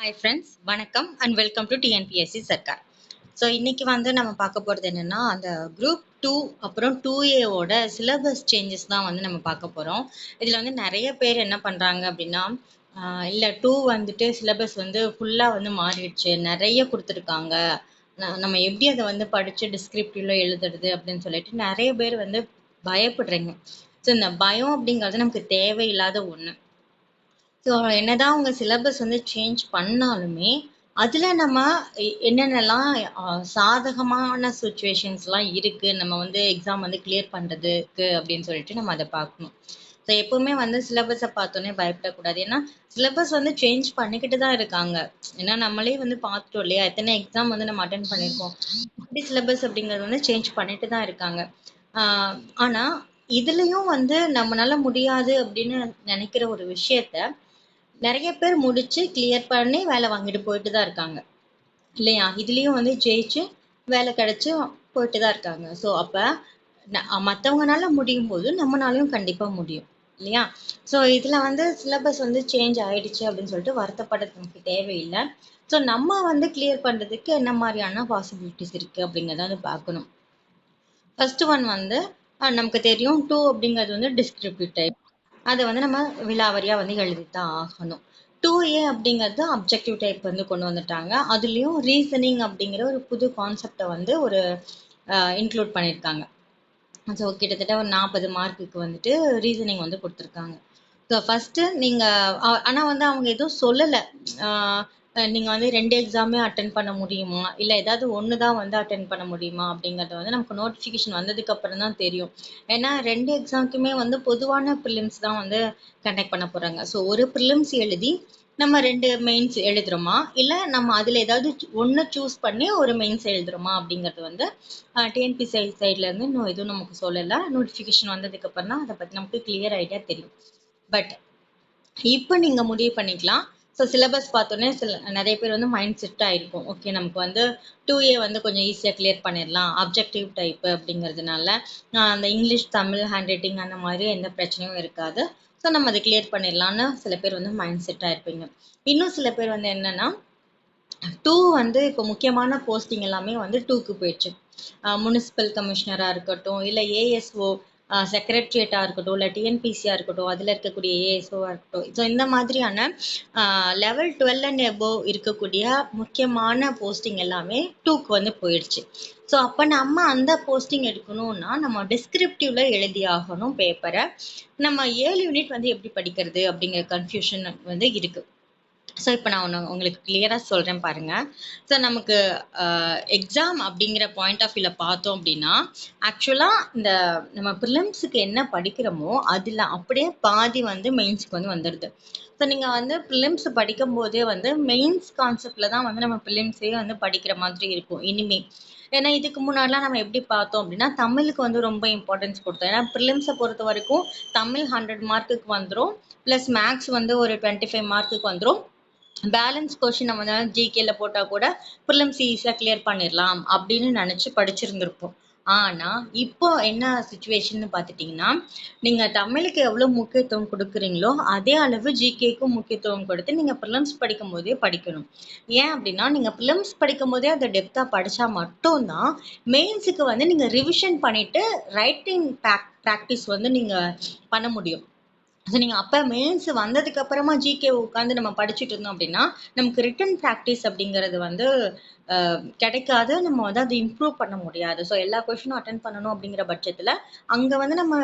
Hi friends வணக்கம் and welcome to TNPSC Sarkar so இன்னைக்கு வந்து நம்ம பார்க்க போகிறது என்னென்னா அந்த குரூப் டூ அப்புறம் டூ ஏவோட சிலபஸ் சேஞ்சஸ் தான் வந்து நம்ம பார்க்க போகிறோம் இதில் வந்து நிறைய பேர் என்ன பண்ணுறாங்க அப்படின்னா இல்லை டூ வந்துட்டு சிலபஸ் வந்து ஃபுல்லாக வந்து மாறிடுச்சு. நிறைய கொடுத்துருக்காங்க. நம்ம எப்படி அதை வந்து படித்து டிஸ்கிரிப்டிவ்ல எழுதுறது அப்படின்னு சொல்லிட்டு நிறைய பேர் வந்து பயப்படுறீங்க. ஸோ இந்த பயம் அப்படிங்கிறது நமக்கு தேவையில்லாத ஒன்று ஸோ என்னதான் அவங்க சிலபஸ் வந்து சேஞ்ச் பண்ணாலுமே அதில் நம்ம என்னென்னலாம் சாதகமான சுச்சுவேஷன்ஸ்லாம் இருக்குது நம்ம வந்து எக்ஸாம் வந்து கிளியர் பண்ணுறதுக்கு அப்படின்னு சொல்லிட்டு நம்ம அதை பார்க்கணும். ஸோ எப்போவுமே வந்து சிலபஸை பார்த்தோன்னே பயப்படக்கூடாது. ஏன்னா சிலபஸ் வந்து சேஞ்ச் பண்ணிக்கிட்டு தான் இருக்காங்க. ஏன்னா நம்மளே வந்து பார்த்துட்டோம் இல்லையா? எத்தனை எக்ஸாம் வந்து நம்ம அட்டன் பண்ணியிருக்கோம். அப்படி சிலபஸ் அப்படிங்கிறது வந்து சேஞ்ச் பண்ணிட்டு தான் இருக்காங்க. ஆனால் இதுலேயும் வந்து நம்மளால முடியாது அப்படின்னு நினைக்கிற ஒரு விஷயத்த நிறைய பேர் முடிச்சு கிளியர் பண்ணி வேலை வாங்கிட்டு போயிட்டு தான் இருக்காங்க. இல்லையா? இதுலேயும் வந்து ஜெயிச்சு வேலை கிடைச்சு போயிட்டு தான் இருக்காங்க. ஸோ அப்போ ந- முடியும் போது நம்மனாலையும் கண்டிப்பாக முடியும். இல்லையா? ஸோ இதில் வந்து சிலபஸ் வந்து சேஞ்ச் ஆயிடுச்சு அப்படின்னு சொல்லிட்டு வருத்தப்பட நமக்கு தேவையில்லை. ஸோ நம்ம வந்து கிளியர் பண்ணுறதுக்கு என்ன மாதிரியான பாசிபிலிட்டிஸ் இருக்குது அப்படிங்கிறத வந்து பார்க்கணும். ஃபர்ஸ்ட் ஒன் வந்து நமக்கு தெரியும் டூ அப்படிங்கிறது வந்து டிஸ்கிரிப்டிவ் டைப் அதை வந்து நம்ம விலாவரியா வந்து எழுதித்தான் ஆகணும். டூ ஏ அப்படிங்கிறது அப்ஜெக்டிவ் டைப் வந்து கொண்டு வந்துட்டாங்க. அதுலேயும் ரீசனிங் அப்படிங்கிற ஒரு புது கான்செப்டை வந்து ஒரு இன்க்ளூட் பண்ணியிருக்காங்க. ஸோ கிட்டத்தட்ட ஒரு நாற்பது மார்க்குக்கு வந்துட்டு ரீசனிங் வந்து கொடுத்துருக்காங்க. ஸோ ஃபஸ்ட்டு நீங்கள் ஆனால் வந்து அவங்க எதுவும் சொல்லலை. நீங்கள் வந்து ரெண்டு எக்ஸாமே அட்டன் பண்ண முடியுமா? இல்லை ஏதாவது ஒன்று தான் வந்து அட்டன் பண்ண முடியுமா? அப்படிங்கிறது வந்து நமக்கு நோட்டிஃபிகேஷன் வந்ததுக்கு அப்புறம் தான் தெரியும். ஏன்னா ரெண்டு எக்ஸாமுக்குமே வந்து பொதுவான ப்ரிலிம்ஸ் தான் வந்து கண்டக்ட் பண்ண போகிறாங்க ஸோ ஒரு ப்ரிலிம்ஸ் எழுதி நம்ம ரெண்டு மெயின்ஸ் எழுதுறோமா? இல்லை நம்ம அதில் ஏதாவது ஒன்று சூஸ் பண்ணி ஒரு மெயின்ஸ் எழுதுறோமா? அப்படிங்கிறது வந்து டிஎன்பிசி சைட்லேருந்து இன்னும் எதுவும் நமக்கு சொல்லலை. நோட்டிஃபிகேஷன் வந்ததுக்கு அப்புறம் தான் அதை பற்றி நமக்கு கிளியர் ஐடியா தெரியும். பட் இப்போ நீங்கள் முடிவு பண்ணிக்கலாம். ஸோ சிலபஸ் பார்த்தோன்னே சில நிறைய பேர் வந்து மைண்ட் செட் ஆகிருக்கும் ஓகே நமக்கு வந்து டூ ஏ வந்து கொஞ்சம் ஈஸியாக கிளியர் பண்ணிடலாம். அப்ஜெக்டிவ் டைப்பு அப்படிங்கிறதுனால அந்த இங்கிலீஷ் தமிழ் ஹேண்ட் ரைட்டிங் அந்த மாதிரி எந்த பிரச்சனையும் இருக்காது. ஸோ நம்ம அதை கிளியர் பண்ணிடலான்னு சில பேர் வந்து மைண்ட் செட் ஆகிருப்பீங்க இன்னும் சில பேர் வந்து என்னன்னா டூ வந்து இப்போ முக்கியமான போஸ்டிங் எல்லாமே வந்து டூக்கு போயிடுச்சு. முனிசிபல் கமிஷனராக இருக்கட்டும் இல்லை ஏஎஸ்ஓ செக்ரட்டரியேட்டாக இருக்கட்டும் இல்லை டிஎன்பிசியாக இருக்கட்டும் அதில் இருக்கக்கூடிய ஏஎஸ்ஓவாக இருக்கட்டும். ஸோ இந்த மாதிரியான லெவல் டுவெல் அண்ட் எபோவ் இருக்கக்கூடிய முக்கியமான போஸ்டிங் எல்லாமே டூக்கு வந்து போயிடுச்சு. ஸோ அப்போ நம்ம அந்த போஸ்டிங் எடுக்கணும்னா நம்ம டிஸ்கிரிப்டிவ்ல எழுதி ஆகணும் பேப்பரை நம்ம ஏழு யூனிட் வந்து எப்படி படிக்கிறது அப்படிங்கிற கன்ஃபியூஷன் வந்து இருக்கு. ஸோ இப்போ நான் ஒன்று உங்களுக்கு கிளியராக சொல்கிறேன் பாருங்க. ஸோ நமக்கு எக்ஸாம் அப்படிங்கிற பாயிண்ட் ஆஃப் வியூவில் பார்த்தோம் அப்படின்னா ஆக்சுவலாக இந்த நம்ம ப்ரிலிம்ஸுக்கு என்ன படிக்கிறோமோ அதில் அப்படியே பாதி வந்து மெயின்ஸ்க்கு வந்து வந்துடுது ஸோ நீங்கள் வந்து ப்ரிலிம்ஸ் படிக்கும் போதே வந்து மெயின்ஸ் கான்செப்டில் தான் வந்து நம்ம ப்ரிலிம்ஸே வந்து படிக்கிற மாதிரி இருக்கும். இனிமே ஏன்னா இதுக்கு முன்னாடிலாம் நம்ம எப்படி பார்த்தோம் அப்படின்னா தமிழுக்கு வந்து ரொம்ப இம்பார்ட்டன்ஸ் கொடுத்தோம். ஏன்னா ப்ரிலிம்ஸை பொறுத்த வரைக்கும் தமிழ் ஹண்ட்ரட் மார்க்குக்கு வந்துடும் ப்ளஸ் மேக்ஸ் வந்து ஒரு டுவெண்ட்டி ஃபைவ் மார்க்குக்கு வந்துடும் பேலன்ஸ் கொஷின் நம்ம வந்து ஜிகேல போட்டால் கூட ப்ரிலிம்ஸ் ஈஸியாக கிளியர் பண்ணிடலாம் அப்படின்னு நினச்சி படிச்சிருந்திருப்போம். ஆனால் இப்போ என்ன சுச்சுவேஷன் பார்த்துட்டிங்கன்னா நீங்கள் தமிழுக்கு எவ்வளோ முக்கியத்துவம் கொடுக்குறீங்களோ அதே அளவு ஜிகேக்கும் முக்கியத்துவம் கொடுத்து நீங்கள் ப்ரிலிம்ஸ் படிக்கும் போதே படிக்கணும். ஏன் அப்படின்னா நீங்கள் ப்ரிலிம்ஸ் படிக்கும் போதே அதை டெப்த்தாக படித்தா மட்டும்தான் மெயின்ஸுக்கு வந்து நீங்கள் ரிவிஷன் பண்ணிவிட்டு ரைட்டிங் ப்ராக்டிஸ் வந்து நீங்கள் பண்ண முடியும். ஸோ நீங்கள் அப்போ மெயின்ஸ் வந்ததுக்கு அப்புறமா ஜிகே உட்காந்து நம்ம படிச்சுட்டு இருந்தோம் அப்படின்னா நமக்கு ரிட்டன் ப்ராக்டிஸ் அப்படிங்கிறது வந்து கிடைக்காது. நம்ம வந்து அதை இம்ப்ரூவ் பண்ண முடியாது. ஸோ எல்லா கொஷினும் அட்டன் பண்ணணும் அப்படிங்கிற பட்சத்தில் அங்கே வந்து நம்ம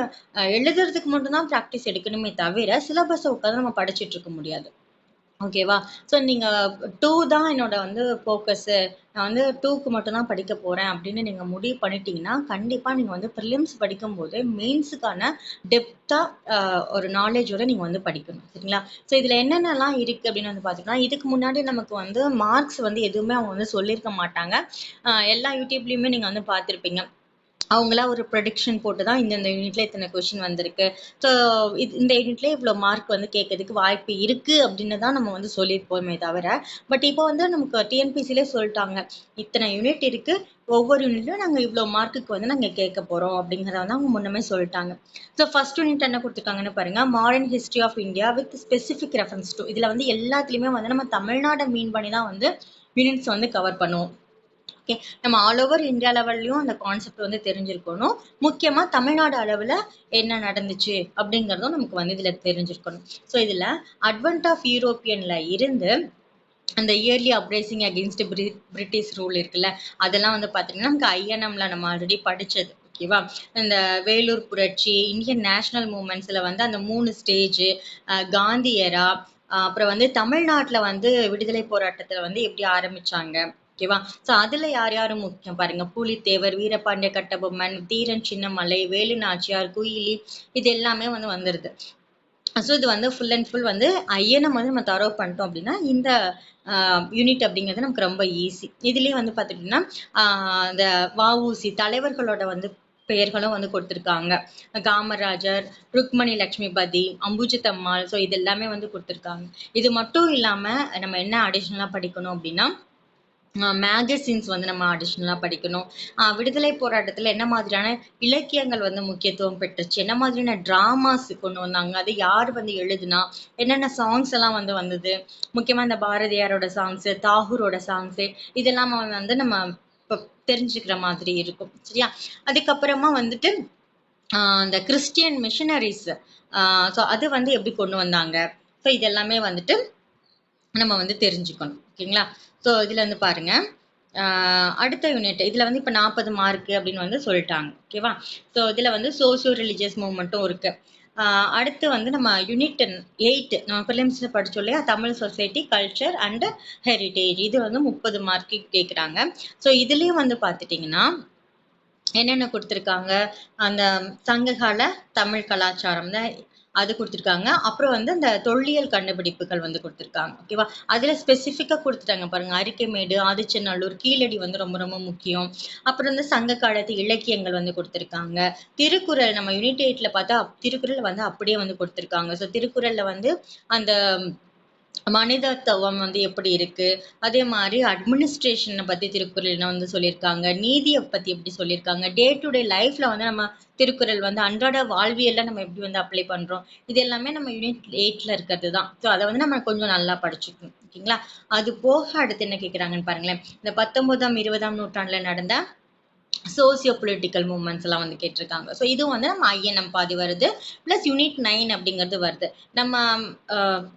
எழுதுறதுக்கு மட்டும்தான் ப்ராக்டிஸ் எடுக்கணுமே தவிர சிலபஸை உட்காந்து நம்ம படிச்சுட்டு இருக்க முடியாது. ஓகேவா ஸோ நீங்கள் டூ தான் என்னோட வந்து ஃபோக்கஸ்ஸு நான் வந்து டூக்கு மட்டும்தான் படிக்க போகிறேன் அப்படின்னு நீங்கள் முடிவு பண்ணிட்டீங்கன்னா கண்டிப்பாக நீங்கள் வந்து ப்ரிலிம்ஸ் படிக்கும்போது மெயின்ஸுக்கான டெப்த்தாக ஒரு நாலேஜோட நீங்கள் வந்து படிக்கணும். சரிங்களா? ஸோ இதில் என்னென்னலாம் இருக்குது அப்படின்னு வந்து பார்த்தீங்கன்னா இதுக்கு முன்னாடி நமக்கு வந்து மார்க்ஸ் வந்து எதுவுமே அவங்க வந்து சொல்லியிருக்க மாட்டாங்க. எல்லா யூடியூப்லேயுமே நீங்கள் வந்து பார்த்துருப்பீங்க அவங்களா ஒரு ப்ரொடிக்ஷன் போட்டு தான் இந்தந்த யூனிட்ல இத்தனை கொஷின் வந்திருக்கு. ஸோ இது இந்த யூனிட்ல இவ்வளோ மார்க் வந்து கேட்கறதுக்கு வாய்ப்பு இருக்குது அப்படின்னு தான் நம்ம வந்து சொல்லியிருப்போமே தவிர பட் இப்போ வந்து நமக்கு டிஎன்பிசிலே சொல்லிட்டாங்க இத்தனை யூனிட் இருக்குது ஒவ்வொரு யூனிட்லையும் நாங்கள் இவ்வளோ மார்க்குக்கு வந்து நாங்கள் கேட்க போகிறோம் அப்படிங்கிறத வந்து அவங்க முன்னமே சொல்லிட்டாங்க. ஸோ ஃபர்ஸ்ட் யூனிட் என்ன கொடுத்துருக்காங்கன்னு பாருங்க modern history of India with specific reference to இதில் வந்து எல்லாத்துலேயுமே வந்து நம்ம தமிழ்நாடை மீன் பண்ணி தான் வந்து யூனிட்ஸ் வந்து கவர் பண்ணுவோம். ஓகே. நம்ம ஆல் ஓவர் இந்தியா லெவல்லையும் அந்த கான்செப்ட் வந்து தெரிஞ்சிருக்கணும். முக்கியமாக தமிழ்நாடு அளவில் என்ன நடந்துச்சு அப்படிங்கிறதும் நமக்கு வந்து இதில் தெரிஞ்சிருக்கணும். ஸோ இதில் அட்வென்ட் ஆஃப் யூரோப்பியனில் இருந்து அந்த இயர்லி அப்ரைசிங் அகெயின்ஸ்ட் பிரி பிரிட்டிஷ் ரூல் இருக்குல்ல அதெல்லாம் வந்து பார்த்தீங்கன்னா நமக்கு ஐஎன்எம்ல நம்ம ஆல்ரெடி படித்தது ஓகேவா இந்த வேலூர் புரட்சி இந்தியன் நேஷனல் மூமெண்ட்ஸில் வந்து அந்த மூணு ஸ்டேஜ் காந்தியரா அப்புறம் வந்து தமிழ்நாட்டில் வந்து விடுதலை போராட்டத்தில் வந்து எப்படி ஆரம்பிச்சாங்க? ஓகேவா? ஸோ அதில் யார் யாரும் முக்கியம் பாருங்க. பூலித்தேவர் வீரபாண்டிய கட்டபொம்மன் தீரன் சின்னமலை வேலு நாச்சியார் குயிலி இது எல்லாமே வந்து வந்துடுது ஸோ இது வந்து ஃபுல் அண்ட் ஃபுல் வந்து ஐயனை வந்து நம்ம தரவு பண்ணிட்டோம் அப்படின்னா இந்த யூனிட் அப்படிங்கிறது நமக்கு ரொம்ப ஈஸி இதுலேயே வந்து பார்த்துட்டிங்கன்னா இந்த வஉசி தலைவர்களோட வந்து பெயர்களும் வந்து கொடுத்துருக்காங்க. காமராஜர் ருக்மணி லக்ஷ்மிபதி அம்புஜத்தம்மாள் ஸோ இது எல்லாமே வந்து கொடுத்துருக்காங்க. இது மட்டும் இல்லாமல் நம்ம என்ன அடிஷ்னலாக படிக்கணும் அப்படின்னா மேகசின்ஸ் வந்து நம்ம அடிஷ்னலாக படிக்கணும். விடுதலை போராட்டத்தில் என்ன மாதிரியான இலக்கியங்கள் வந்து முக்கியத்துவம் பெற்றுச்சு? என்ன மாதிரியான ட்ராமாஸ் கொண்டு வந்தாங்க? அது யார் வந்து எழுதுனா? என்னென்ன சாங்ஸ் எல்லாம் வந்து வந்தது? முக்கியமாக இந்த பாரதியாரோட சாங்ஸு தாகூரோட சாங்ஸு இதெல்லாம் வந்து நம்ம இப்போ தெரிஞ்சுக்கிற மாதிரி இருக்கும். சரியா? அதுக்கப்புறமா வந்துட்டு இந்த கிறிஸ்டியன் மிஷனரிஸ் ஸோ அது வந்து எப்படி கொண்டு வந்தாங்க? ஸோ இதெல்லாமே வந்துட்டு நம்ம வந்து தெரிஞ்சுக்கணும். ஓகேங்களா? ஸோ இதில் வந்து பாருங்க. அடுத்த யூனிட் இதில் வந்து இப்போ நாற்பது மார்க்கு அப்படின்னு வந்து சொல்லிட்டாங்க. ஓகேவா? ஸோ இதில் வந்து சோசியோ ரிலீஜியஸ் மூவ்மெண்ட்டும் இருக்கு. அடுத்து வந்து நம்ம யூனிட் எயிட் நம்ம ப்ரிலிம்ஸில் படித்தோம் இல்லையா? Tamil society culture and heritage இது வந்து முப்பது மார்க்கு கேட்குறாங்க ஸோ இதுலேயும் வந்து பார்த்துட்டிங்கன்னா என்னென்ன கொடுத்துருக்காங்க? அந்த சங்ககால தமிழ் கலாச்சாரம் தான் அது கொடுத்துருக்காங்க. அப்புறம் வந்து அந்த தொல்லியல் கண்டுபிடிப்புகள் வந்து கொடுத்துருக்காங்க. ஓகேவா அதில் ஸ்பெசிஃபிக்காக கொடுத்துட்டாங்க பாருங்க. அரிக்கைமேடு ஆதிச்சநல்லூர் கீழடி வந்து ரொம்ப ரொம்ப முக்கியம். அப்புறம் வந்து சங்க காலத்து இலக்கியங்கள் வந்து கொடுத்துருக்காங்க. திருக்குறள் நம்ம யூனிட் எயிட்டில் பார்த்தா திருக்குறள் வந்து அப்படியே வந்து கொடுத்துருக்காங்க. ஸோ திருக்குறளில் வந்து அந்த மனிதத்துவம் வந்து எப்படி இருக்கு? அதே மாதிரி அட்மினிஸ்ட்ரேஷனை பத்தி திருக்குறள் வந்து சொல்லியிருக்காங்க. நீதியை பத்தி எப்படி சொல்லியிருக்காங்க? டே டு டே லைஃப்ல வந்து நம்ம திருக்குறள் வந்து அன்றாட வாழ்வியல்ல நம்ம எப்படி வந்து அப்ளை பண்றோம்? இது எல்லாமே நம்ம யூனிட் எயிட்ல இருக்கிறது தான். ஸோ அதை வந்து நம்ம கொஞ்சம் நல்லா படிச்சுக்கணும். ஓகேங்களா? அது போக அடுத்து என்ன கேட்குறாங்கன்னு பாருங்களேன். இந்த பத்தொன்பதாம் இருபதாம் நூற்றாண்டுல நடந்த சோசியோ பொலிட்டிக்கல் மூமெண்ட்ஸ் எல்லாம் வந்து கேட்டிருக்காங்க. ஸோ இதுவும் வந்து நம்ம ஐஎன்எம் பாதி வருது ப்ளஸ் யூனிட் நைன் அப்படிங்கிறது வருது. நம்ம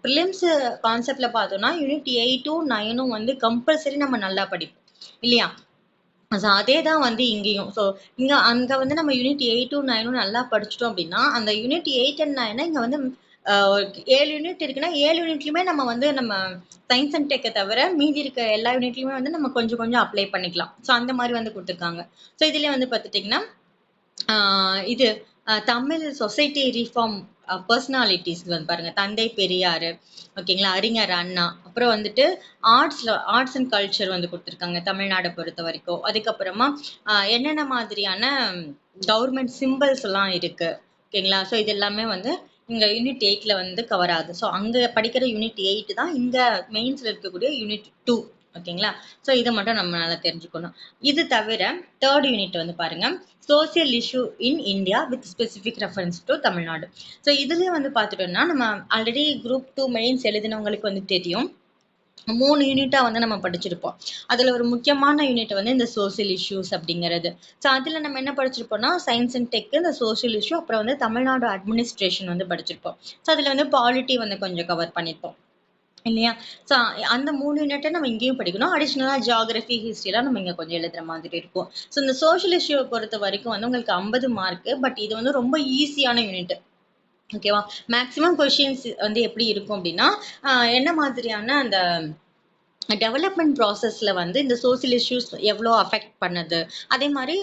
ப்ரிலிம்ஸ் கான்செப்டில் பார்த்தோம்னா யூனிட் எயிட்டும் நைனும் வந்து கம்பல்சரி நம்ம நல்லா படிப்போம் இல்லையா? ஸோ அதே தான் வந்து இங்கேயும். ஸோ இங்கே அங்கே வந்து நம்ம யூனிட் எயிட்டும் நைனும் நல்லா படிச்சிட்டோம் அப்படின்னா அந்த யூனிட் எயிட் அண்ட் நைனை இங்கே வந்து ஏழு யூனிட் இருக்குன்னா ஏழு யூனிட்லையுமே நம்ம வந்து நம்ம சயின்ஸ் அண்ட் டெக்கை தவிர மீதி இருக்க எல்லா யூனிட்லையுமே வந்து நம்ம கொஞ்சம் கொஞ்சம் அப்ளை பண்ணிக்கலாம். ஸோ அந்த மாதிரி வந்து கொடுத்துருக்காங்க. ஸோ இதுலேயே வந்து பார்த்துட்டிங்கன்னா இது தமிழ் சொசைட்டி ரிஃபார்ம் பர்சனாலிட்டிஸ் வந்து பாருங்க. தந்தை பெரியார் ஓகேங்களா? அறிஞர் அண்ணா அப்புறம் வந்துட்டு ஆர்ட்ஸில் ஆர்ட்ஸ் அண்ட் கல்ச்சர் வந்து கொடுத்துருக்காங்க தமிழ்நாடை பொறுத்த வரைக்கும். அதுக்கப்புறமா என்னென்ன மாதிரியான கவர்மெண்ட் சிம்பிள்ஸ் எல்லாம் இருக்கு? ஓகேங்களா? ஸோ இது எல்லாமே வந்து இங்கே யூனிட் எயிட்டில் வந்து கவர் ஆகுது. ஸோ அங்கே படிக்கிற யூனிட் எயிட் தான் இங்கே மெயின்ஸில் இருக்கக்கூடிய யூனிட் டூ ஓகேங்களா ஸோ இதை மட்டும் நம்ம நல்லா தெரிஞ்சுக்கணும். இது தவிர தேர்ட் யூனிட் வந்து பாருங்க. Social issue in India with specific reference to Tamil Nadu so இதுலேயும் வந்து பார்த்துட்டோம்னா நம்ம ஆல்ரெடி குரூப் டூ மெயின்ஸ் எழுதினவங்களுக்கு வந்து தெரியும். மூணு யூனிட்டாக வந்து நம்ம படிச்சிருப்போம். அதில் ஒரு முக்கியமான யூனிட் வந்து இந்த சோசியல் இஷ்யூஸ் அப்படிங்கிறது. ஸோ அதில் நம்ம என்ன படிச்சிருப்போம்னா சயின்ஸ் அண்ட் டெக் இந்த சோசியல் இஷ்யூ அப்புறம் வந்து தமிழ்நாடு அட்மினிஸ்ட்ரேஷன் வந்து படிச்சிருப்போம். ஸோ அதில் வந்து பாலிட்டி வந்து கொஞ்சம் கவர் பண்ணியிருப்போம் இல்லையா? ஸோ அந்த மூணு யூனிட்டை நம்ம இங்கேயும் படிக்கணும். அடிஷ்னலாக ஜியாகிரஃபி ஹிஸ்ட்ரிலாம் நம்ம இங்கே கொஞ்சம் எழுதுகிற மாதிரி இருக்கும். ஸோ இந்த சோஷியல் இஷ்யூவை பொறுத்த வரைக்கும் வந்து உங்களுக்கு ஐம்பது மார்க்கு பட் இது வந்து ரொம்ப ஈஸியான யூனிட் ஓகேவா மேக்ஸிமம் கொஷின்ஸ் வந்து எப்படி இருக்கும் அப்படின்னா என்ன மாதிரியான அந்த டெவலப்மெண்ட் ப்ராசஸில் வந்து இந்த சோசியல் இஷ்யூஸ் எவ்வளோ அஃபெக்ட் பண்ணுது? அதே மாதிரி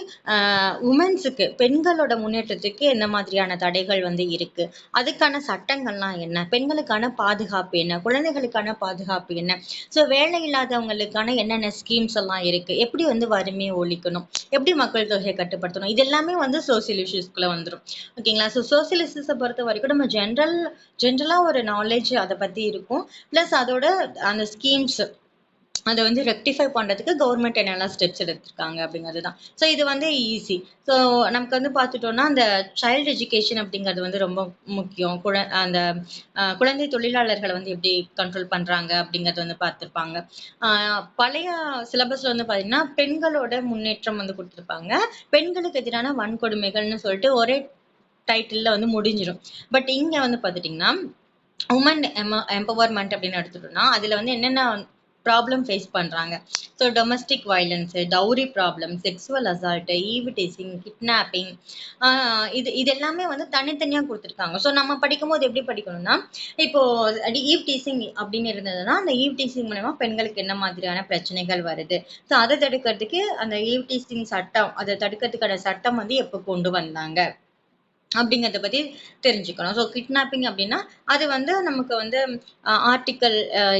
உமன்ஸுக்கு பெண்களோட முன்னேற்றத்துக்கு என்ன மாதிரியான தடைகள் வந்து இருக்குது அதுக்கான சட்டங்கள்லாம் என்ன? பெண்களுக்கான பாதுகாப்பு என்ன? குழந்தைகளுக்கான பாதுகாப்பு என்ன? ஸோ வேலை இல்லாதவங்களுக்கான என்னென்ன ஸ்கீம்ஸ் எல்லாம் இருக்குது எப்படி வந்து வறுமையை ஒழிக்கணும்? எப்படி மக்கள் தொகையை கட்டுப்படுத்தணும்? இது எல்லாமே வந்து சோசியல் இஷ்யூஸ்குள்ளே வந்துடும் ஓகேங்களா ஸோ சோசியல் இஷ்யூஸை பொறுத்த வரைக்கும் நம்ம ஜென்ரல் ஜென்ரலாக ஒரு நாலேஜ் அதை பற்றி இருக்கும். ப்ளஸ் அதோட அந்த ஸ்கீம்ஸ் அதை வந்து ரெக்டிஃபை பண்ணுறதுக்கு கவர்மெண்ட் என்னெல்லாம் ஸ்டெப்ஸ் எடுத்திருக்காங்க அப்படிங்கிறது தான் ஸோ இது வந்து ஈஸி ஸோ நமக்கு வந்து பார்த்துட்டோம்னா அந்த சைல்டு எஜுகேஷன் அப்படிங்கிறது வந்து ரொம்ப முக்கியம். குழ அந்த குழந்தை தொழிலாளர்களை வந்து எப்படி கண்ட்ரோல் பண்ணுறாங்க அப்படிங்கிறது வந்து பார்த்துருப்பாங்க. பழைய சிலபஸில் வந்து பார்த்தீங்கன்னா பெண்களோட முன்னேற்றம் வந்து கொடுத்துருப்பாங்க. பெண்களுக்கு எதிரான வன்கொடுமைகள்னு சொல்லிட்டு ஒரே டைட்டிலில் வந்து முடிஞ்சிடும் பட் இங்கே வந்து பார்த்துட்டிங்கன்னா உமன் எம எம்பவர்மெண்ட் அப்படின்னு எடுத்துட்டோம்னா அதில் வந்து என்னென்ன ப்ராப்ளம் ஃபேஸ் பண்ணுறாங்க so domestic violence dowry problem sexual assault eve teasing kidnapping இது இது எல்லாமே வந்து தனித்தனியாக கொடுத்துருக்காங்க. ஸோ நம்ம படிக்கும்போது எப்படி படிக்கணும்னா இப்போது ஈவ் டீசிங் அப்படின்னு இருந்ததுன்னா அந்த ஈவ் டீசிங் மூலமா பெண்களுக்கு என்ன மாதிரியான பிரச்சனைகள் வருது? ஸோ அதை தடுக்கிறதுக்கு அந்த ஈவ் டீசிங் சட்டம் அதை தடுக்கிறதுக்கான சட்டம் வந்து எப்போ கொண்டு வந்தாங்க? அப்படிங்கிறத பற்றி தெரிஞ்சுக்கணும். ஸோ கிட்னாப்பிங் அப்படின்னா அது வந்து நமக்கு வந்து ஆர்டிக்கல்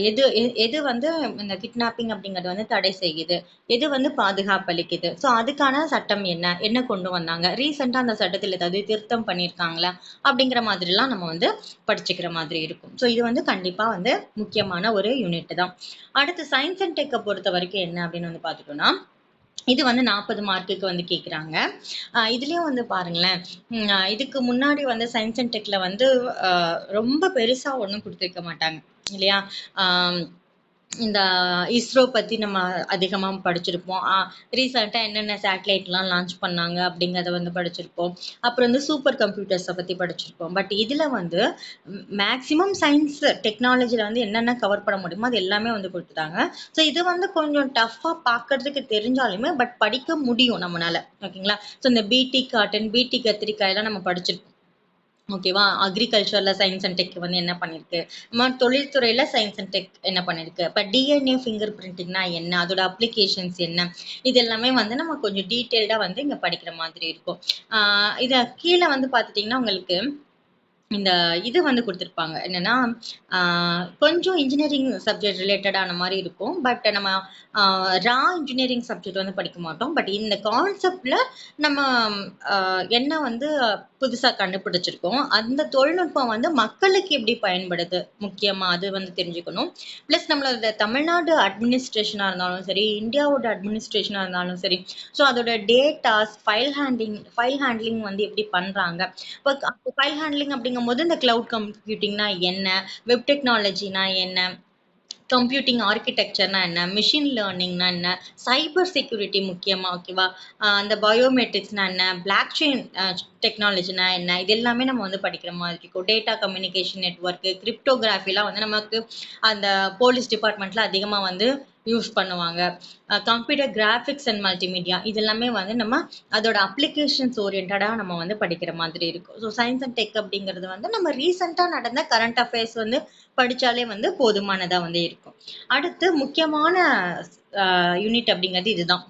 எது எது வந்து இந்த கிட்னாப்பிங் அப்படிங்கிறது வந்து தடை செய்யுது. எது வந்து பாதுகாப்பு அளிக்குது. ஸோ அதுக்கான சட்டம் என்ன? என்ன கொண்டு வந்தாங்க? ரீசெண்டாக அந்த சட்டத்தில் ஏதாவது திருத்தம் பண்ணியிருக்காங்களா அப்படிங்கிற மாதிரிலாம் நம்ம வந்து படிச்சுக்கிற மாதிரி இருக்கும். ஸோ இது வந்து கண்டிப்பாக வந்து முக்கியமான ஒரு யூனிட் தான். அடுத்து சயின்ஸ் அண்ட் டெக்கை பொறுத்த வரைக்கும் என்ன அப்படின்னு வந்து பார்த்துட்டோம்னா இது வந்து நாற்பது மார்க்குக்கு வந்து கேட்குறாங்க இதுலேயும் வந்து பாருங்களேன். இதுக்கு முன்னாடி வந்து சயின்ஸ் அண்ட் டெக்கில் வந்து ஆஹ் ரொம்ப பெருசாக ஒன்றும் கொடுத்துருக்க மாட்டாங்க. இல்லையா? இந்த இஸ்ரோ பற்றி நம்ம அதிகமாக படிச்சிருப்போம். ரீசெண்டாக என்னென்ன சேட்டலைட்லாம் லான்ச் பண்ணாங்க அப்படிங்கிறத வந்து படிச்சிருப்போம். அப்புறம் வந்து சூப்பர் கம்ப்யூட்டர்ஸை பற்றி படிச்சிருப்போம். பட் இதில் வந்து மேக்ஸிமம் சயின்ஸ் டெக்னாலஜியில் வந்து என்னென்ன கவர் பண்ண முடியுமோ அது எல்லாமே வந்து கொடுத்துட்டாங்க. ஸோ இது வந்து கொஞ்சம் டஃப்பாக பார்க்கறதுக்கு தெரிஞ்சாலுமே பட் படிக்க முடியும் நம்மளால ஓகேங்களா ஸோ இந்த பிடி காட்டன் பிடி கத்திரிக்காய் எல்லாம் நம்ம படிச்சிருப்போம். ஓகேவா அக்ரிகல்ச்சரில் சயின்ஸ் அண்ட் டெக் வந்து என்ன பண்ணியிருக்கு நம்ம தொழில்துறையில் சயின்ஸ் அண்ட் டெக் என்ன பண்ணியிருக்கு இப்போ டிஎன்ஏ ஃபிங்கர் பிரிண்டிங்னா என்ன? அதோட அப்ளிகேஷன்ஸ் என்ன? இது எல்லாமே வந்து நம்ம கொஞ்சம் டீட்டெயில்டாக வந்து இங்கே படிக்கிற மாதிரி இருக்கும். ஆஹ் இதை கீழே வந்து பார்த்துட்டிங்கன்னா உங்களுக்கு இந்த இது வந்து கொடுத்துருப்பாங்க. என்னன்னா ஆஹ் கொஞ்சம் இன்ஜினியரிங் சப்ஜெக்ட் ரிலேட்டடான மாதிரி இருக்கும். பட் நம்ம ரா இன்ஜினியரிங் சப்ஜெக்ட் வந்து படிக்க மாட்டோம். பட் இந்த கான்செப்டில் நம்ம என்ன வந்து புதுசாக கண்டுபிடிச்சிருக்கோம். அந்த தொழில்நுட்பம் வந்து மக்களுக்கு எப்படி பயன்படுது? முக்கியமாக அது வந்து தெரிஞ்சுக்கணும். ப்ளஸ் நம்மளோட தமிழ்நாடு அட்மினிஸ்ட்ரேஷனாக இருந்தாலும் சரி இந்தியாவோட அட்மினிஸ்ட்ரேஷனாக இருந்தாலும் சரி ஸோ அதோட datas file handing file handling வந்து எப்படி பண்ணுறாங்க இப்போ ஃபைல் ஹேண்ட்லிங் அப்படிங்கும்போது இந்த க்ளவுட் கம்ப்யூட்டிங்னா என்ன? வெப் டெக்னாலஜினா என்ன? கம்ப்யூட்டிங் ஆர்கிடெக்சர்னா என்ன? மிஷின் லேர்னிங்னா என்ன? சைபர் செக்யூரிட்டி முக்கியமாக ஓகேவா அந்த பயோமெட்ரிக்ஸ்னா என்ன? பிளாக் செயின் டெக்னாலஜினா என்ன? இது எல்லாமே நம்ம வந்து படிக்கிற மாதிரி இருக்கும். டேட்டா கம்யூனிகேஷன் நெட்ஒர்க்கு கிரிப்டோகிராஃபிலாம் வந்து நமக்கு அந்த போலீஸ் டிபார்ட்மெண்ட்டில் அதிகமாக வந்து யூஸ் பண்ணுவாங்க. கம்ப்யூட்டர் கிராஃபிக்ஸ் அண்ட் மல்டிமீடியா இது எல்லாமே வந்து நம்ம அதோட அப்ளிகேஷன்ஸ் ஓரியன்டாக நம்ம வந்து படிக்கிற மாதிரி இருக்கும். ஸோ சயின்ஸ் அண்ட் டெக் அப்படிங்கிறது வந்து நம்ம ரீசெண்டாக நடந்த கரண்ட் அஃபேர்ஸ் வந்து படித்தாலே வந்து போதுமானதாக வந்து இருக்கும். அடுத்து முக்கியமான யூனிட் அப்படிங்கிறது இதுதான்.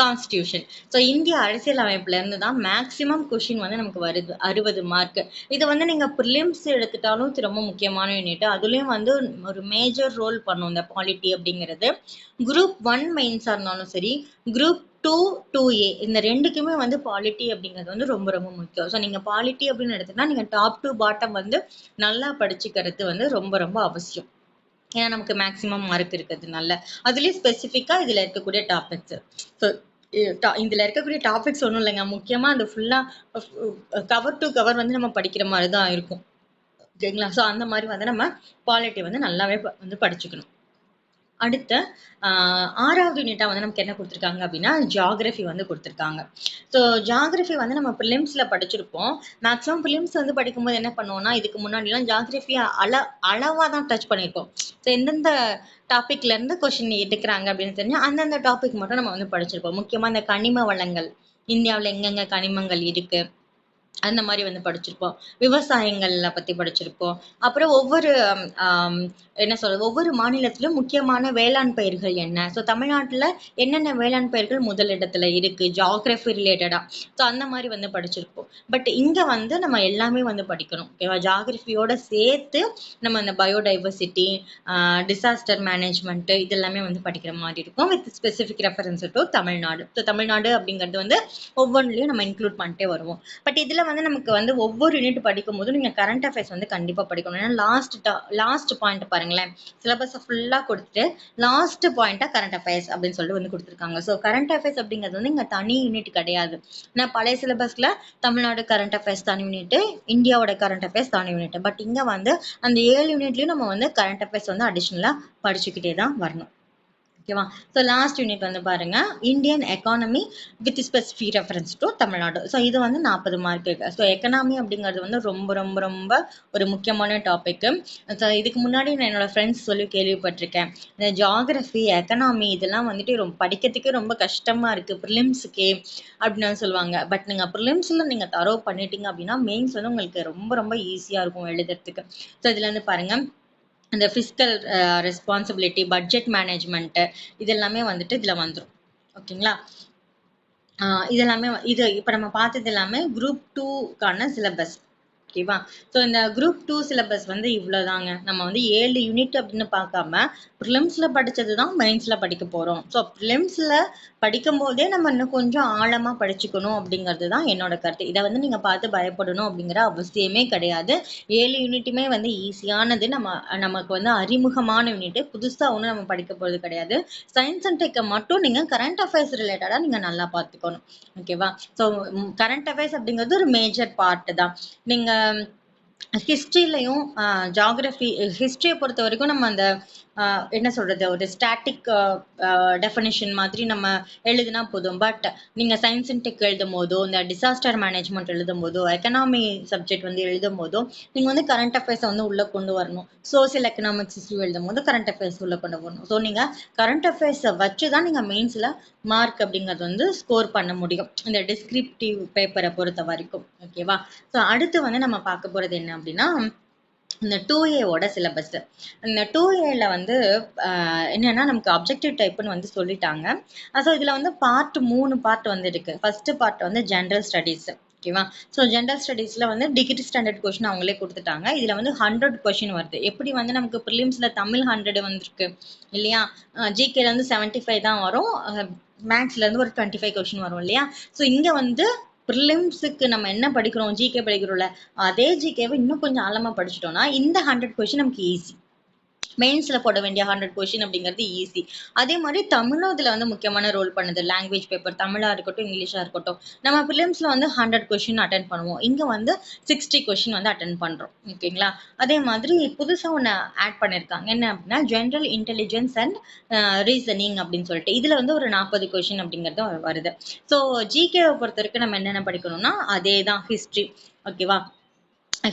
கான்ஸ்டியூஷன் ஸோ இந்திய அரசியலமைப்புலேருந்து தான் மேக்ஸிமம் கொஷின் வந்து நமக்கு வருது அறுபது மார்க் இது வந்து நீங்கள் ப்ரிலிம்ஸ் எடுத்துட்டாலும் இது ரொம்ப முக்கியமான யூனிட் அதுலேயும் வந்து ஒரு மேஜர் ரோல் பண்ணும் இந்த பாலிட்டி அப்படிங்கிறது. குரூப் ஒன் மெயின்ஸாக இருந்தாலும் சரி குரூப் டூ டூ ஏ இந்த ரெண்டுக்குமே வந்து பாலிட்டி அப்படிங்கிறது வந்து ரொம்ப ரொம்ப முக்கியம். ஸோ நீங்கள் பாலிட்டி அப்படின்னு எடுத்தீங்கன்னா நீங்கள் டாப் டு பாட்டம் வந்து நல்லா படிச்சுக்கிறது வந்து ரொம்ப ரொம்ப அவசியம். ஏன்னா நமக்கு மேக்ஸிமம் மார்க் இருக்கிறதுனால அதுலேயும் ஸ்பெசிஃபிக்காக இதில் இருக்கக்கூடிய டாபிக்ஸ் ஸோ இதில் இருக்கக்கூடிய டாபிக்ஸ் ஒன்றும் இல்லைங்க. முக்கியமாக அந்த ஃபுல்லாக கவர் டு கவர் வந்து நம்ம படிக்கிற மாதிரி தான் இருக்கும். ஓகேங்களா ஸோ அந்த மாதிரி வந்து நம்ம குவாலிட்டி வந்து நல்லாவே ப- வந்து படிச்சுக்கணும். அடுத்த ஆறாவது யூனிட்டாக வந்து நமக்கு என்ன கொடுத்துருக்காங்க அப்படின்னா ஜியாகிரஃபி வந்து கொடுத்துருக்காங்க. ஸோ ஜியாகிரஃபி வந்து நம்ம ப்ரிலிம்ஸில் படிச்சிருப்போம். மேக்ஸிமம் ப்ரிலிம்ஸ் வந்து படிக்கும்போது என்ன பண்ணுவோம்னா இதுக்கு முன்னாடிலாம் ஜியாகிரஃபியை அள அளவாக தான் டச் பண்ணியிருப்போம். ஸோ எந்தெந்த டாப்பிக்லேருந்து கொஷின் எடுக்கிறாங்க அப்படின்னு தெரிஞ்சால் அந்தந்த டாபிக் மட்டும் நம்ம வந்து படிச்சிருப்போம். முக்கியமாக இந்த கனிம வளங்கள். இந்தியாவில் எங்கெங்கே கனிமங்கள் இருக்குது அந்த மாதிரி வந்து படிச்சிருப்போம். விவசாயங்கள்ல பத்தி படிச்சிருப்போம். அப்புறம் ஒவ்வொரு என்ன சொல்றது ஒவ்வொரு மாநிலத்திலும் முக்கியமான வேளாண் பயிர்கள் என்ன? ஸோ தமிழ்நாட்டில் என்னென்ன வேளாண் பயிர்கள் முதலிடத்துல இருக்கு? ஜாகிரபி ரிலேட்டடா ஸோ அந்த மாதிரி வந்து படிச்சிருப்போம். பட் இங்க வந்து நம்ம எல்லாமே வந்து படிக்கணும். ஓகேவா ஜாகிரபியோட சேர்த்து நம்ம அந்த பயோடைவர்சிட்டி டிசாஸ்டர் மேனேஜ்மெண்ட் இதெல்லாமே வந்து படிக்கிற மாதிரி இருக்கும். With specific reference to Tamil Nadu. So Tamil Nadu அப்படிங்கிறது வந்து ஒவ்வொன்றிலையும் நம்ம இன்க்ளூட் பண்ணிட்டே வருவோம். பட் இதுல வந்து நமக்கு வந்து ஒவ்வொரு யூனிட் படிக்கும் போதும் கரண்ட் அஃபேர்ஸ் வந்து கண்டிப்பாக படிக்கணும். ஏன்னா லாஸ்ட் லாஸ்ட் பாயிண்ட் பாருங்களேன். சிலபஸை ஃபுல்லா கொடுத்துட்டு லாஸ்ட் பாயிண்ட்டாக கரண்ட் அஃபேர்ஸ் அப்படின்னு சொல்லிட்டு வந்து கொடுத்துருக்காங்க. ஸோ கரண்ட் அஃபேர்ஸ் அப்படிங்கிறது வந்து இங்கே தனி யூனிட் கிடையாது. ஏன்னா பழைய சிலபஸில் தமிழ்நாடு கரண்ட் அஃபேர்ஸ் தனி யூனிட்டு இந்தியாவோட கரண்ட் அஃபேர்ஸ் தனி யூனிட் பட் இங்கே வந்து அந்த ஏழு யூனிட்லேயும் நம்ம வந்து கரண்ட் அஃபேர்ஸ் வந்து அடிஷ்னலாக படிச்சுக்கிட்டே தான் வரணும். ஓகேவா? ஸோ லாஸ்ட் யூனிட் வந்து பாருங்க. Indian economy with specific reference to Tamil Nadu. So இது வந்து நாற்பது மார்க் இருக்கு ஸோ எக்கனாமி அப்படிங்கிறது வந்து ரொம்ப ரொம்ப ரொம்ப ஒரு முக்கியமான டாபிக் ஸோ இதுக்கு முன்னாடி நான் என்னோட ஃப்ரெண்ட்ஸ் சொல்லி கேள்விப்பட்டிருக்கேன். இந்த ஜாகிரஃபி எக்கனாமி இதெல்லாம் வந்துட்டு ரொம்ப படிக்கிறதுக்கே ரொம்ப கஷ்டமாக இருக்கு. ப்ரிலிம்ஸுக்கே அப்படின்னு சொல்லுவாங்க. பட் நீங்கள் ப்ரிலிம்ஸில் நீங்கள் தரோ பண்ணிட்டீங்க அப்படின்னா மெயின்ஸ் வந்து உங்களுக்கு ரொம்ப ரொம்ப ஈஸியாக இருக்கும் எழுதுறதுக்கு. ஸோ இதில் வந்து பாருங்க. இந்த ஃபிஸ்கல் ரெஸ்பான்சிபிலிட்டி பட்ஜெட் மேனேஜ்மெண்ட்டு இது எல்லாமே வந்துட்டு இதில் வந்துடும் ஓகேங்களா? இதெல்லாமே இது எல்லாமே இது இப்போ நம்ம பார்த்தது எல்லாமே குரூப் டூக்கான சிலபஸ் ஓகேவா ஸோ இந்த குரூப் டூ சிலபஸ் வந்து இவ்வளோதாங்க நம்ம வந்து ஏழு யூனிட் அப்படின்னு பார்க்காம ப்ரிலிம்ஸில் படிச்சது தான் மெயின்ஸில் படிக்க போகிறோம் ஸோ ப்ரிலிம்ஸில் படிக்கும் போதே நம்ம இன்னும் கொஞ்சம் ஆழமாக படிச்சுக்கணும் அப்படிங்கிறது தான் என்னோட கருத்து. இதை வந்து நீங்கள் பார்த்து பயப்படணும் அப்படிங்கிற அவசியமே கிடையாது. ஏழு யூனிட்டுமே வந்து ஈஸியானது நம்ம நமக்கு வந்து அறிமுகமான யூனிட் புதுசாக ஒன்றும் நம்ம படிக்க போகிறது கிடையாது. சயின்ஸ் அண்ட் டெக்கை மட்டும் நீங்கள் கரண்ட் அஃபேர்ஸ் ரிலேட்டடாக நீங்கள் நல்லா பார்த்துக்கணும். ஓகேவா ஸோ கரண்ட் அஃபேர்ஸ் அப்படிங்கிறது ஒரு மேஜர் பார்ட் தான். நீங்கள் ஹிஸ்ட்ரிலையும் ஜாகிரஃபி ஹிஸ்ட்ரியை பொறுத்த வரைக்கும் நம்ம அந்த என்ன சொல்றது ஒரு ஸ்டாட்டிக் டெஃபனிஷன் மாதிரி நம்ம எழுதுனா போதும். பட் நீங்க சயின்ஸ் அண்ட் டெக் எழுதும் போதோ இந்த டிசாஸ்டர் மேனேஜ்மெண்ட் எழுதும் போதோ எக்கனாமி சப்ஜெக்ட் வந்து எழுதும் போதோ நீங்க வந்து கரண்ட் அஃபேர்ஸை வந்து உள்ள கொண்டு வரணும். சோசியல் எக்கனாமிக்ஸ் இஸ்யூ எழுதும் போது கரண்ட் அஃபேர்ஸ் உள்ள கொண்டு வரணும். ஸோ நீங்க கரண்ட் அஃபேர்ஸை வச்சு தான் நீங்க மெயின்ஸ்ல மார்க் அப்படிங்கிறது வந்து ஸ்கோர் பண்ண முடியும். இந்த டிஸ்கிரிப்டிவ் பேப்பரை பொறுத்த வரைக்கும். ஓகேவா ஸோ அடுத்து வந்து நம்ம பார்க்க போறது என்ன அப்படின்னா இந்த டூ ஏவோட சிலபஸ் இந்த டூ ஏல வந்து என்னென்னா என்னன்னா நமக்கு அப்ஜெக்டிவ் டைப்னு வந்து சொல்லிட்டாங்க. ஸோ இதில் வந்து பார்ட் மூணு பார்ட் வந்து இருக்கு. ஃபர்ஸ்ட் பார்ட் வந்து ஜென்ரல் ஸ்டடீஸ் ஓகேவா ஸோ ஜென்ரல் ஸ்டடீஸில் வந்து டிகிரி ஸ்டாண்டர்ட் கொஷின் அவங்களே கொடுத்துட்டாங்க. இதில் வந்து ஹண்ட்ரட் கொஷின் வருது. எப்படி வந்து நமக்கு ப்ரிலிம்ஸில் தமிழ் ஹண்ட்ரட் வந்திருக்கு இல்லையா? ஜிகேலேருந்து செவன்ட்டி ஃபைவ் தான் வரும். மேக்ஸ்லேருந்து ஒரு டுவெண்ட்டி ஃபைவ் கொஷின் வரும் இல்லையா? ஸோ இங்கே வந்து ப்ரிலிம்ஸுக்கு நம்ம என்ன படிக்கிறோம்? ஜிகே படிக்கிறோம்ல அதே ஜிகேவை இன்னும் கொஞ்சம் ஆழமா படிச்சிட்டோம்னா இந்த ஹண்ட்ரட் கொஷின் நமக்கு ஈஸி மெயின்ஸில் போட வேண்டிய ஹண்ட்ரட் கொஷின் அப்படிங்கிறது ஈஸி அதே மாதிரி தமிழும் இதில் வந்து முக்கியமான ரோல் பண்ணுது. லாங்குவேஜ் பேப்பர் தமிழாக இருக்கட்டும் இங்கிலீஷாக இருக்கட்டும். நம்ம ஃபிலிம்ஸில் வந்து ஹண்ட்ரட் கொஷின் அட்டன் பண்ணுவோம். இங்கே வந்து சிக்ஸ்டி கொஷின் வந்து அட்டன் பண்ணுறோம் ஓகேங்களா அதே மாதிரி புதுசாக ஒன்று ஆட் பண்ணியிருக்காங்க என்ன அப்படின்னா ஜென்ரல் இன்டெலிஜென்ஸ் அண்ட் ரீசனிங் அப்படின்னு சொல்லிட்டு. இதில் வந்து ஒரு நாற்பது கொஷின் அப்படிங்கிறது வருது. ஸோ ஜிகேவை பொறுத்த வரைக்கும் நம்ம என்னென்ன படிக்கணும்னா அதே தான் ஹிஸ்ட்ரி ஓகேவா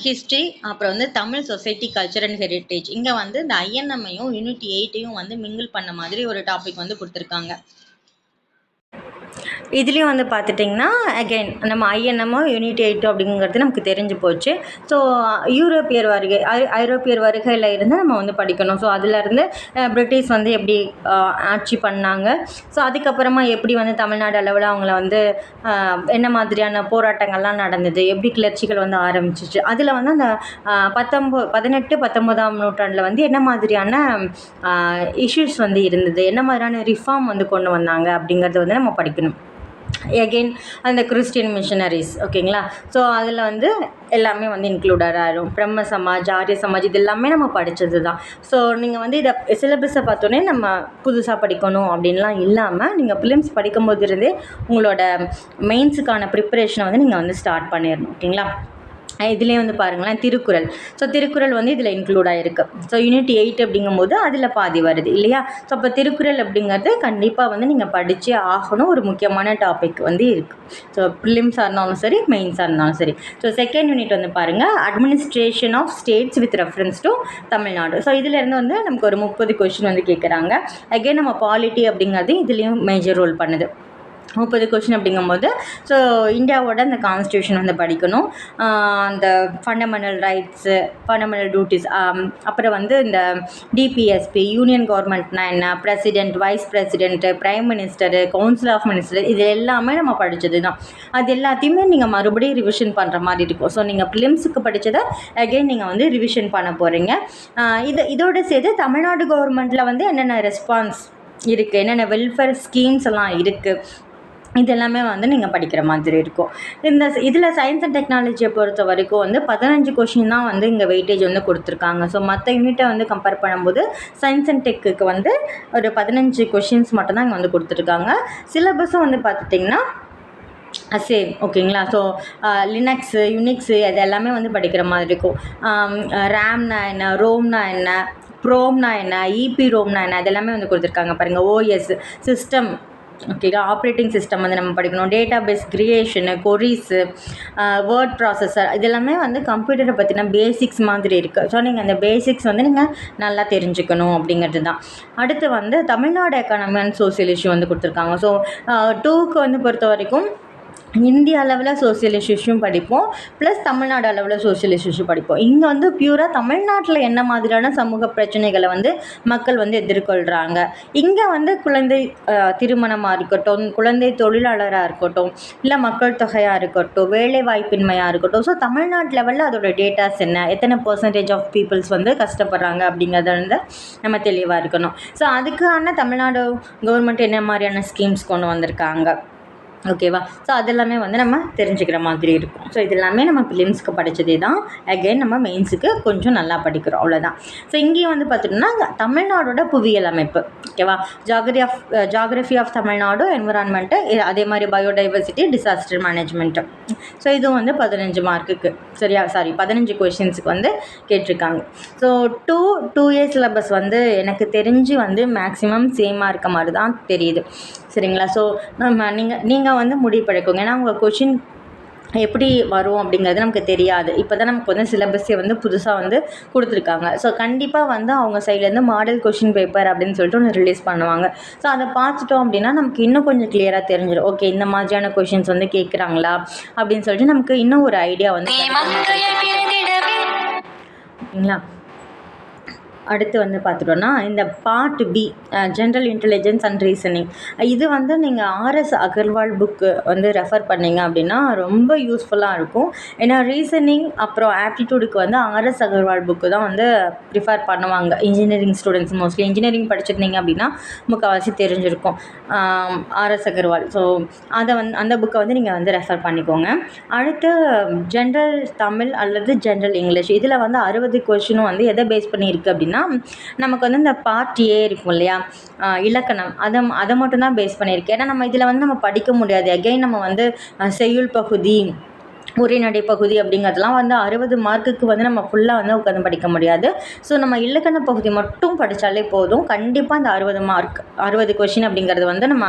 ஹிஸ்ட்ரி அப்புறம் வந்து Tamil society culture and heritage இங்கே வந்து இந்த ஐஎன்எம்ஐயும் யூனிட் எயிட்டையும் வந்து மிங்கிள் பண்ண மாதிரி ஒரு டாபிக் வந்து கொடுத்துருக்காங்க. இதுலேயும் வந்து பார்த்துட்டிங்கன்னா அகைன் நம்ம ஐஎன்எம்மோ யூனிட் எயிட்டோ அப்படிங்கிறது நமக்கு தெரிஞ்சு போச்சு. ஸோ யூரோப்பியர் வருகை ஐரோப்பியர் வருகையில் இருந்து நம்ம வந்து படிக்கணும். ஸோ அதுலேருந்து பிரிட்டிஷ் வந்து எப்படி ஆட்சி பண்ணாங்க. ஸோ அதுக்கப்புறமா எப்படி வந்து தமிழ்நாடு அளவில் அவங்கள வந்து என்ன மாதிரியான போராட்டங்கள்லாம் நடந்தது? எப்படி கிளர்ச்சிகள் வந்து ஆரம்பிச்சிச்சு? அதில் வந்து அந்த பத்தொம்போ பதினெட்டு பத்தொம்போதாம் நூற்றாண்டில் வந்து என்ன மாதிரியான இஷ்யூஸ் வந்து இருந்தது? என்ன மாதிரியான ரிஃபார்ம் வந்து கொண்டு வந்தாங்க? அப்படிங்கிறது வந்து நம்ம படிக்கணும். எகெயின் அந்த கிறிஸ்டியன் மிஷனரிஸ் ஓகேங்களா ஸோ அதில் வந்து எல்லாமே வந்து இன்க்ளூடட் ஆகிடும் பிரம்ம சமாஜ் ஆரிய சமாஜ் இது எல்லாமே நம்ம படித்தது தான் ஸோ நீங்கள் வந்து இதை சிலபஸை பார்த்தோன்னே நம்ம புதுசாக படிக்கணும் அப்படின்லாம் இல்லாமல் நீங்கள் ஃபிலிம்ஸ் படிக்கும்போது இருந்தே உங்களோட மெயின்ஸுக்கான ப்ரிப்பரேஷனை வந்து நீங்கள் வந்து ஸ்டார்ட் பண்ணிடணும் ஓகேங்களா இதுலேயே வந்து பாருங்களேன் திருக்குறள். ஸோ திருக்குறள் வந்து இதில் இன்க்ளூட் ஆகிருக்கு ஸோ யூனிட் எயிட் அப்படிங்கும்போது அதில் பாதி வருது இல்லையா? ஸோ அப்போ திருக்குறள் அப்படிங்கிறது கண்டிப்பாக வந்து நீங்கள் படித்தே ஆகணும். ஒரு முக்கியமான டாபிக் வந்து இருக்குது ஸோ ப்ரிலிம்ஸாக இருந்தாலும் சரி மெயின்ஸாக இருந்தாலும் சரி. ஸோ செகண்ட் யூனிட் வந்து பாருங்கள் administration of states with reference to Tamil Nadu. So இதுலேருந்து வந்து நமக்கு ஒரு முப்பது கொஷின் வந்து கேட்குறாங்க அகைன் நம்ம பாலிட்டி அப்படிங்கிறது இதுலேயும் மேஜர் ரோல் பண்ணுது. முப்பது கொஷின் அப்படிங்கும்போது ஸோ இந்தியாவோட அந்த கான்ஸ்டியூஷன் வந்து படிக்கணும். அந்த ஃபண்டமெண்டல் ரைட்ஸு ஃபண்டமெண்டல் டியூட்டிஸ் அப்புறம் வந்து இந்த டிபிஎஸ்பி யூனியன் கவர்மெண்ட்னா என்ன? President vice president prime minister council of minister இது எல்லாமே நம்ம படித்தது தான் அது எல்லாத்தையுமே நீங்கள் மறுபடியும் ரிவிஷன் பண்ணுற மாதிரி இருக்கும். ஸோ நீங்கள் ப்ளிம்ஸுக்கு படித்ததை அகெயின் நீங்கள் வந்து ரிவிஷன் பண்ண போகிறீங்க இது இதோடு சேர்த்து தமிழ்நாடு கவர்மெண்ட்டில் வந்து என்னென்ன ரெஸ்பான்ஸ் இருக்குது என்னென்ன வெல்ஃபேர் ஸ்கீம்ஸ் எல்லாம் இருக்குது இது எல்லாமே வந்து நீங்கள் படிக்கிற மாதிரி இருக்கும். இந்த இதில் சயின்ஸ் அண்ட் டெக்னாலஜியை பொறுத்த வரைக்கும் வந்து பதினஞ்சு கொஷின் தான் வந்து இங்கே வெயிட்டேஜ் வந்து கொடுத்துருக்காங்க. ஸோ மற்ற யூனிட்டை வந்து கம்பேர் பண்ணும்போது சயின்ஸ் அண்ட் டெக்குக்கு வந்து ஒரு பதினஞ்சு கொஷின்ஸ் மட்டும்தான் இங்கே வந்து கொடுத்துருக்காங்க. சிலபஸும் வந்து பார்த்துட்டிங்கன்னா சேம் ஓகேங்களா ஸோ லினக்ஸு யுனிக்ஸு அது எல்லாமே வந்து படிக்கிற மாதிரி இருக்கும். ரேம்னா என்ன ரோம்னா என்ன ப்ரோம்னா என்ன இபி ரோம்னா என்ன அது எல்லாமே வந்து கொடுத்துருக்காங்க பாருங்கள் ஓஎஸ் சிஸ்டம் ஓகேங்களா ஆப்ரேட்டிங் சிஸ்டம் வந்து நம்ம படிக்கணும். Data base creation queries word processor இதெல்லாமே வந்து கம்ப்யூட்டரை பற்றின பேசிக்ஸ் மாதிரி இருக்குது ஸோ நீங்கள் அந்த பேசிக்ஸ் வந்து நீங்கள் நல்லா தெரிஞ்சுக்கணும் அப்படிங்கிறது தான் அடுத்து வந்து Tamil Nadu economy and social issue வந்து கொடுத்துருக்காங்க. ஸோ டூக்கு வந்து பொறுத்த வரைக்கும் இந்திய அளவில் சோசியல் இஷ்யூஸும் படிப்போம். ப்ளஸ் தமிழ்நாடு அளவில் சோசியல் இஷ்யூஸும் படிப்போம். இங்கே வந்து பியூராக தமிழ்நாட்டில் என்ன மாதிரியான சமூக பிரச்சனைகளை வந்து மக்கள் வந்து எதிர்கொள்கிறாங்க இங்கே வந்து குழந்தை திருமணமாக இருக்கட்டும் குழந்தை தொழிலாளராக இருக்கட்டும் இல்லை மக்கள் தொகையாக இருக்கட்டும் வேலை வாய்ப்பின்மையாக இருக்கட்டும். ஸோ தமிழ்நாட்டு லெவலில் அதோட டேட்டாஸ் என்ன? எத்தனை பர்சன்டேஜ் ஆஃப் பீப்புள்ஸ் வந்து கஷ்டப்படுறாங்க அப்படிங்கிறத வந்து நம்ம தெளிவாக இருக்கணும். ஸோ அதுக்கான தமிழ்நாடு கவர்மெண்ட் என்ன மாதிரியான ஸ்கீம்ஸ் கொண்டு வந்திருக்காங்க? ஓகேவா ஸோ அதெல்லாமே வந்து நம்ம தெரிஞ்சுக்கிற மாதிரி இருக்கும். ஸோ இதெல்லாமே நம்ம ஃபிலிம்ஸ்க்கு படித்ததே தான். அகைன் நம்ம மெயின்ஸுக்கு கொஞ்சம் நல்லா படிக்கிறோம். அவ்வளோதான் ஸோ இங்கேயும் வந்து பார்த்திங்கன்னா தமிழ்நாடோட புவியியல் அமைப்பு. ஓகேவா ஜாகிரி of geography of Tamil Nadu environment அதே மாதிரி பயோடைவர்சிட்டி டிசாஸ்டர் மேனேஜ்மெண்ட்டு ஸோ இதுவும் வந்து பதினஞ்சு மார்க்குக்கு சரியா? சாரி பதினஞ்சு கொஷின்ஸுக்கு வந்து கேட்டிருக்காங்க. So two two year syllabus வந்து எனக்கு தெரிஞ்சு வந்து மேக்ஸிமம் சேமாக இருக்க மாதிரி தான் தெரியுது. சரிங்களா? ஸோ நம்ம நீங்கள் நீங்கள் வந்து முடிவு பண்ணிக்கோங்க ஏன்னா உங்கள் கொஷின் எப்படி வரும் அப்படிங்கிறது நமக்கு தெரியாது. இப்போ தான் நமக்கு வந்து சிலபஸே வந்து புதுசாக வந்து கொடுத்துருக்காங்க. ஸோ கண்டிப்பாக வந்து அவங்க சைட்லேருந்து மாடல் கொஷின் பேப்பர் அப்படின்னு சொல்லிட்டு ஒன்று ரிலீஸ் பண்ணுவாங்க. ஸோ அதை பார்த்துட்டோம் அப்படின்னா நமக்கு இன்னும் கொஞ்சம் கிளியராக தெரிஞ்சிடும். ஓகே இந்த மாதிரியான கொஷின்ஸ் வந்து கேட்குறாங்களா அப்படின்னு சொல்லிட்டு நமக்கு இன்னும் ஒரு ஐடியா வந்து ஓகேங்களா அடுத்து வந்து பார்த்துட்டோன்னா இந்த part B general intelligence and reasoning இது வந்து நீங்கள் ஆர்எஸ் அகர்வால் புக்கு வந்து ரெஃபர் பண்ணிங்க அப்படின்னா ரொம்ப யூஸ்ஃபுல்லாக இருக்கும். ஏன்னா ரீசனிங் அப்புறம் ஆப்டிடியூடுக்கு வந்து ஆர்எஸ் அகர்வால் புக்கு தான் வந்து ப்ரிஃபர் பண்ணுவாங்க. இன்ஜினியரிங் ஸ்டூடெண்ட்ஸ் மோஸ்ட்லி இன்ஜினியரிங் படிச்சிருந்தீங்க அப்படின்னா முக்கால்வாசி தெரிஞ்சிருக்கும். ஆர்எஸ் அகர்வால் ஸோ அதை வந்து அந்த புக்கை வந்து நீங்கள் வந்து ரெஃபர் பண்ணிக்கோங்க. அடுத்து ஜென்ரல் தமிழ் அல்லது ஜென்ரல் இங்கிலீஷ் இதில் வந்து அறுபது கொஷினும் வந்து எதை பேஸ் பண்ணியிருக்கு அப்படின்னா அப்படின்னா நமக்கு வந்து இந்த பார்ட் ஏ இருக்கும் இல்லையா? இலக்கணம். அதை அதை மட்டும்தான் பேஸ் பண்ணியிருக்கேன் ஏன்னா நம்ம இதில் வந்து நம்ம படிக்க முடியாது. அகைன் நம்ம வந்து செய்யுள் பகுதி உரைநடை பகுதி அப்படிங்கிறதுலாம் வந்து அறுபது மார்க்குக்கு வந்து நம்ம ஃபுல்லாக வந்து உட்காந்து படிக்க முடியாது. ஸோ நம்ம இலக்கண பகுதி மட்டும் படித்தாலே போதும். கண்டிப்பாக அந்த அறுபது மார்க் அறுபது கொஷின் அப்படிங்கிறது வந்து நம்ம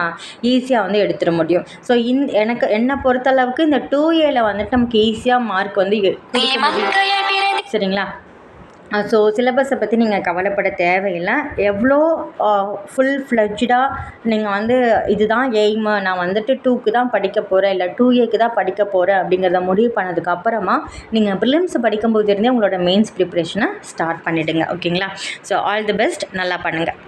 ஈஸியாக வந்து எடுத்துட முடியும். ஸோ இந் எனக்கு என்னை பொறுத்தளவுக்கு இந்த டூ ஏல வந்துட்டு நமக்கு ஈஸியாக மார்க் வந்து சரிங்களா? ஸோ சிலபஸை பற்றி நீங்கள் கவலைப்பட தேவையில்லை. எவ்வளோ ஃபுல் ஃப்ளெட்ஜாக நீங்கள் வந்து இதுதான் எய்மு நான் வந்துட்டு டூக்கு தான் படிக்க போகிறேன் இல்லை டூ ஏக்கு தான் படிக்க போகிறேன் அப்படிங்கிறத முடிவு பண்ணதுக்கு அப்புறமா நீங்கள் ப்ரிலிம்ஸ் படிக்கும்போது இருந்தே உங்களோட மெயின்ஸ் ப்ரிப்ரேஷனை ஸ்டார்ட் பண்ணிவிடுங்க ஓகேங்களா ஸோ ஆல் தி பெஸ்ட் நல்லா பண்ணுங்கள்